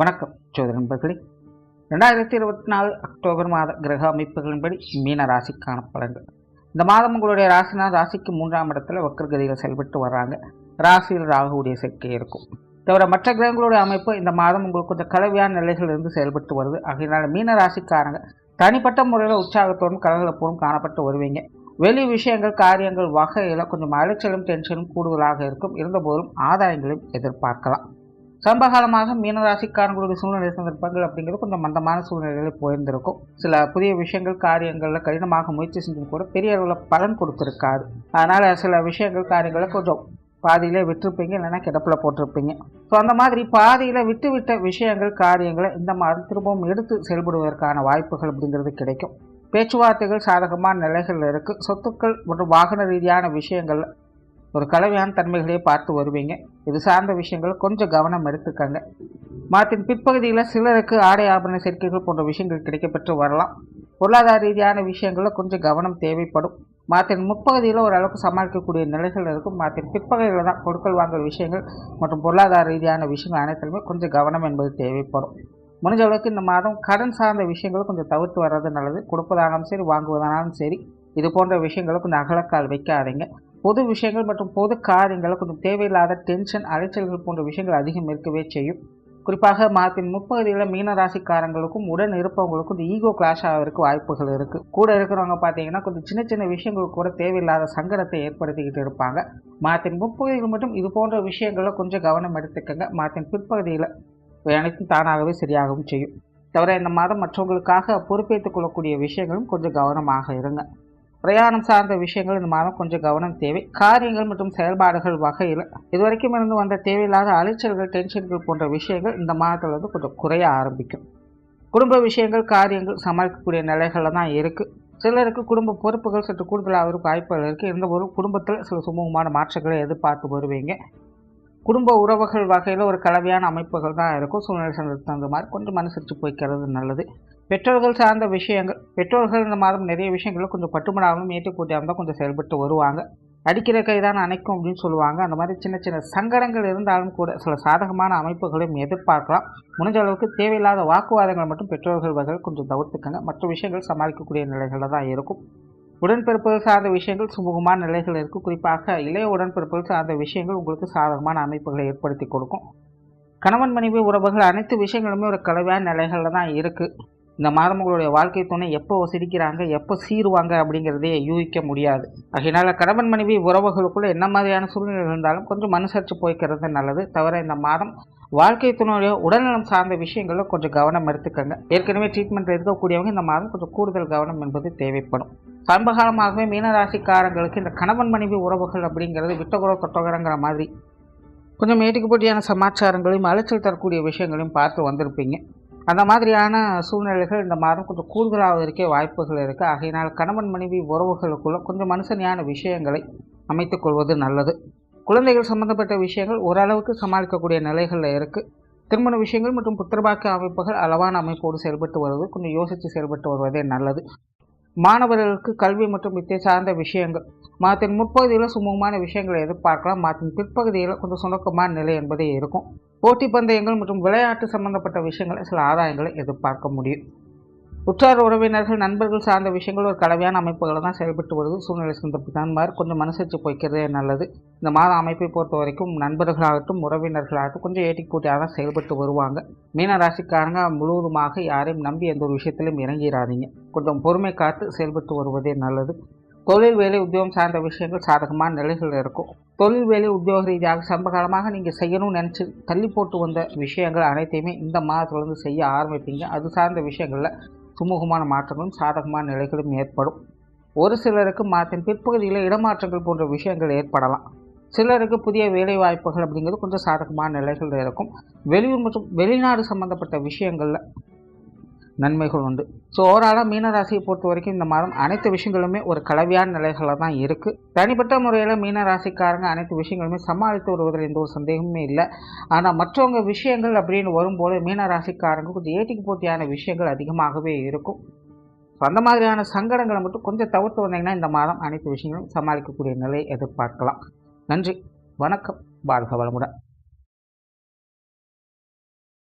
வணக்கம். சோதர நண்பர்களே ரெண்டாயிரத்தி இருபத்தி நாலு அக்டோபர் மாத கிரக அமைப்புகளின்படி மீன ராசிக்கான பலன்கள். இந்த மாதம் உங்களுடைய ராசினா ராசிக்கு மூன்றாம் இடத்துல வக்கரகதியில் செயல்பட்டு வர்றாங்க. ராசியில் ராகுடைய சேர்க்கை இருக்கும். தவிர மற்ற கிரகங்களுடைய அமைப்பு இந்த மாதம் உங்களுக்கு கொஞ்சம் கலவையான நிலைகளிலிருந்து செயல்பட்டு வருது. ஆகையினால மீன ராசிக்காரங்க தனிப்பட்ட முறையில் உற்சாகத்தோடும் கலகலப்போடும் காணப்பட்டு வருவீங்க. வெளி விஷயங்கள் காரியங்கள் வகையில் கொஞ்சம் அலைச்சலும் டென்ஷனும் கூடுதலாக இருக்கும். இருந்தபோதும் ஆதாயங்களையும் எதிர்பார்க்கலாம். சம்பகாலமாக மீனராசிக்காரங்களுடைய சூழ்நிலை சந்தர்ப்பங்கள் அப்படிங்கிறது கொஞ்சம் மந்தமான சூழ்நிலைகளில் போயிருந்திருக்கும். சில புதிய விஷயங்கள் காரியங்களில் கடினமாக முயற்சி செஞ்சும் கூட பெரிய அளவில் பலன் கொடுத்துருக்காது. அதனால் சில விஷயங்கள் காரியங்களை கொஞ்சம் பாதியில் விட்டுருப்பீங்க இல்லைன்னா கிடப்பில் போட்டிருப்பீங்க. ஸோ அந்த மாதிரி பாதியில் விட்டு விட்ட விஷயங்கள் காரியங்களை இந்த மாதிரி திரும்பவும் எடுத்து செயல்படுவதற்கான வாய்ப்புகள் அப்படிங்கிறது கிடைக்கும். பேச்சுவார்த்தைகள் சாதகமான நிலைகள் இருக்குது சொத்துக்கள் மற்றும் வாகன ரீதியான விஷயங்கள் ஒரு கலவையான தன்மைகளையே பார்த்து வருவீங்க. இது சார்ந்த விஷயங்கள் கொஞ்சம் கவனம் எடுத்துக்கங்க. மாத்தின் பிற்பகுதியில் சிலருக்கு ஆடை ஆபரண சேர்க்கைகள் போன்ற விஷயங்கள் கிடைக்கப்பெற்று வரலாம். பொருளாதார ரீதியான விஷயங்களில் கொஞ்சம் கவனம் தேவைப்படும். மாத்தின் முற்பகுதியில் ஓரளவுக்கு சமாளிக்கக்கூடிய நிலைகள் இருக்கும். மாத்தின் பிற்பகுதியில் தான் கொடுக்கல் வாங்கல் விஷயங்கள் மற்றும் பொருளாதார ரீதியான விஷயங்கள் அனைத்திலுமே கொஞ்சம் கவனம் என்பது தேவைப்படும். முடிஞ்ச அளவுக்கு இந்த மாதம் கடன் சார்ந்த விஷயங்களை கொஞ்சம் தவிர்த்து வர்றது நல்லது. கொடுப்பதானாலும் சரி வாங்குவதானாலும் சரி இது போன்ற விஷயங்களை கொஞ்சம் அகலக்கால் வைக்காதீங்க. பொது விஷயங்கள் மற்றும் பொது காரியங்களை கொஞ்சம் தேவையில்லாத டென்ஷன் அலைச்சல்கள் போன்ற விஷயங்கள் அதிகம் இருக்கவே செய்யும். குறிப்பாக மாதத்தின் முப்பகுதியில் மீன ராசிக்காரங்களுக்கும் உடன் இருப்பவங்களுக்கும் இந்த ஈகோ கிளாஷ் ஆகிறதுக்கு வாய்ப்புகள் இருக்குது கூட இருக்கிறவங்க பார்த்தீங்கன்னா கொஞ்சம் சின்ன சின்ன விஷயங்கள் கூட தேவையில்லாத சங்கடத்தை ஏற்படுத்திக்கிட்டு இருப்பாங்க. மாதத்தின் முப்பகுதியில் மட்டும் இது போன்ற விஷயங்களை கொஞ்சம் கவனம் எடுத்துக்கங்க. மாதத்தின் பிற்பகுதியில் அனைத்தும் தானாகவே சரியாகவும் செய்யும். தவிர இந்த மாதம் மற்றவங்களுக்காக பொறுப்பேற்றுக் கொள்ளக்கூடிய விஷயங்களும் கொஞ்சம் கவனமாக இருங்க. பிரயாணம் சார்ந்த விஷயங்கள் இந்த மாதம் கொஞ்சம் கவனம் தேவை. காரியங்கள் மற்றும் செயல்பாடுகள் வகையில் இதுவரைக்கும் இருந்து வந்த தேவையில்லாத அலைச்சல்கள் டென்ஷன்கள் போன்ற விஷயங்கள் இந்த மாதத்தில் வந்து கொஞ்சம் குறைய ஆரம்பிக்கும். குடும்ப விஷயங்கள் காரியங்கள் சமாளிக்கக்கூடிய நிலைகளில் தான் இருக்குது சிலருக்கு குடும்ப பொறுப்புகள் சற்று கூடுதலாக வாய்ப்புகள் இருக்குது இருந்தபோதும் குடும்பத்தில் சில சுமூகமான மாற்றங்களை எதிர்பார்த்து வருவீங்க. குடும்ப உறவுகள் வகையில் ஒரு கலவையான அமைப்புகள் தான் இருக்கும். சூழ்நிலை தகுந்த மாதிரி கொஞ்சம் மனுசரித்து போய்க்கிறது நல்லது. பெற்றோர்கள் சார்ந்த விஷயங்கள் பெற்றோர்கள் இந்த மாதம் நிறைய விஷயங்கள் கொஞ்சம் பட்டுமடாகவும் ஏற்றுக்கூட்டியாக தான் கொஞ்சம் செயல்பட்டு வருவாங்க. அடிக்கிற கைதான் அணைக்கும் அப்படின்னு சொல்லுவாங்க. அந்த மாதிரி சின்ன சின்ன சங்கடங்கள் இருந்தாலும் கூட சில சாதகமான அமைப்புகளையும் எதிர்பார்க்கலாம். முடிஞ்ச அளவுக்கு தேவையில்லாத வாக்குவாதங்கள் மட்டும் பெற்றோர்கள் வகையில் கொஞ்சம் தவிர்த்துக்கங்க. மற்ற விஷயங்கள் சமாளிக்கக்கூடிய நிலைகளில் தான் இருக்கும். உடன்பிறப்புகள் சார்ந்த விஷயங்கள் சுமூகமான நிலைகள் இருக்குது குறிப்பாக இளைய உடன்பிறப்புகள் சார்ந்த விஷயங்கள் உங்களுக்கு சாதகமான அமைப்புகளை ஏற்படுத்தி கொடுக்கும். கணவன் மனைவி உறவுகள் அனைத்து விஷயங்களுமே ஒரு கலவையான நிலைகளில் தான் இருக்குது இந்த மாதமங்களுடைய வாழ்க்கை துணை எப்போ சிரிக்கிறாங்க எப்போ சீருவாங்க அப்படிங்கிறதே யூகிக்க முடியாது. அதனால் கணவன் மனைவி உறவுகளுக்குள்ளே என்ன மாதிரியான சூழ்நிலை இருந்தாலும் கொஞ்சம் மனுசரிச்சு போய்க்கிறது நல்லது. தவிர இந்த மாதம் வாழ்க்கை துணையுடைய உடல்நலம் சார்ந்த விஷயங்களில் கொஞ்சம் கவனம் எடுத்துக்கங்க. ஏற்கனவே ட்ரீட்மெண்ட் இருக்கக்கூடியவங்க இந்த மாதம் கொஞ்சம் கூடுதல் கவனம் என்பது தேவைப்படும். சமீபகாலமாகவே மீனராசிக்காரங்களுக்கு இந்த கணவன் மனைவி உறவுகள் அப்படிங்கிறது விட்டகுற தொட்டகுரங்கிற மாதிரி கொஞ்சம் மேட்டுக்கு போட்டியான சமாச்சாரங்களையும் அலைச்சல் தரக்கூடிய விஷயங்களையும் பார்த்து வந்திருப்பீங்க. அந்த மாதிரியான சூழ்நிலைகள் இந்த மாதம் கொஞ்சம் கூடுதலாக இருக்க வாய்ப்புகள் இருக்குது ஆகையினால் கணவன் மனைவி உறவுகளுக்குள்ள கொஞ்சம் மனுஷனியான விஷயங்களை அமைத்துக்கொள்வது நல்லது. குழந்தைகள் சம்பந்தப்பட்ட விஷயங்கள் ஓரளவுக்கு சமாளிக்கக்கூடிய நிலைகளில் இருக்குது திருமண விஷயங்கள் மற்றும் புத்திரபாக்க அமைப்புகள் அளவான அமைப்போடு செயல்பட்டு வருவது கொஞ்சம் யோசித்து செயல்பட்டு வருவதே நல்லது. மாணவர்களுக்கு கல்வி மற்றும் வித்தை சார்ந்த விஷயங்கள். மாதத்தின் முற்பகுதியில் சுமூகமான விஷயங்களை எதிர்பார்க்கலாம். மாதத்தின் பிற்பகுதியில் கொஞ்சம் சுணக்கமான நிலை என்பதே இருக்கும். போட்டி பந்தயங்கள் மற்றும் விளையாட்டு சம்பந்தப்பட்ட விஷயங்களை சில ஆதாயங்களை எதிர்பார்க்க முடியும். உற்றார் உறவினர்கள் நண்பர்கள் சார்ந்த விஷயங்கள் ஒரு கலவையான அமைப்புகளை தான் செயல்பட்டு வருது. சூழ்நிலை சந்தர்ப்பத்தான் மாதிரி கொஞ்சம் மனசரிச்சு போய்க்கிறதே நல்லது. இந்த மாத அமைப்பை பொறுத்த வரைக்கும் நண்பர்களாகட்டும் உறவினர்களாகட்டும் கொஞ்சம் ஏட்டிக்கூட்டியாக தான் செயல்பட்டு வருவாங்க. மீன ராசிக்காரங்க முழுவதுமாக யாரையும் நம்பி எந்த ஒரு விஷயத்திலும் இறங்கிடாதீங்க கொஞ்சம் பொறுமை காத்து செயல்பட்டு வருவதே நல்லது. தொழில் வேலை உத்தியோகம் சார்ந்த விஷயங்கள் சாதகமான நிலைகள் இருக்கும். தொழில் வேலை உத்தியோக ரீதியாக சம்பகாலமாக நீங்கள் செய்யணும்னு நினச்சி தள்ளி போட்டு வந்த விஷயங்கள் அனைத்தையுமே இந்த மாதத்துலேருந்து செய்ய ஆரம்பிப்பீங்க. அது சார்ந்த விஷயங்களில் சுமூகமான மாற்றங்களும் சாதகமான நிலைகளும் ஏற்படும். ஒரு சிலருக்கு மாற்றின் பிற்பகுதியில் இடமாற்றங்கள் போன்ற விஷயங்கள் ஏற்படலாம். சிலருக்கு புதிய வேலை வாய்ப்புகள் அப்படிங்கிறது கொஞ்சம் சாதகமான நிலைகள் இருக்கும். வெளியூர் மற்றும் வெளிநாடு சம்மந்தப்பட்ட விஷயங்களில் நன்மைகள் உண்டு. ஸோ ஓவராலாக மீனராசியை பொறுத்த வரைக்கும் இந்த மாதம் அனைத்து விஷயங்களுமே ஒரு கலவையான நிலைகளில் தான் இருக்குது தனிப்பட்ட முறையில் மீனராசிக்காரங்க அனைத்து விஷயங்களுமே சமாளித்து வருவதில் எந்த ஒரு சந்தேகமே இல்லை. ஆனால் மற்றவங்க விஷயங்கள் அப்படின்னு வரும்போது மீனராசிக்காரங்க கொஞ்சம் ஏட்டிக்கு போட்டியான விஷயங்கள் அதிகமாகவே இருக்கும். ஸோ அந்த மாதிரியான சங்கடங்களை மட்டும் கொஞ்சம் தவிர்த்து வந்தீங்கன்னா இந்த மாதம் அனைத்து விஷயங்களும் சமாளிக்கக்கூடிய நிலையை எதிர்பார்க்கலாம். நன்றி. வணக்கம். வாழ்க வளமுடன்.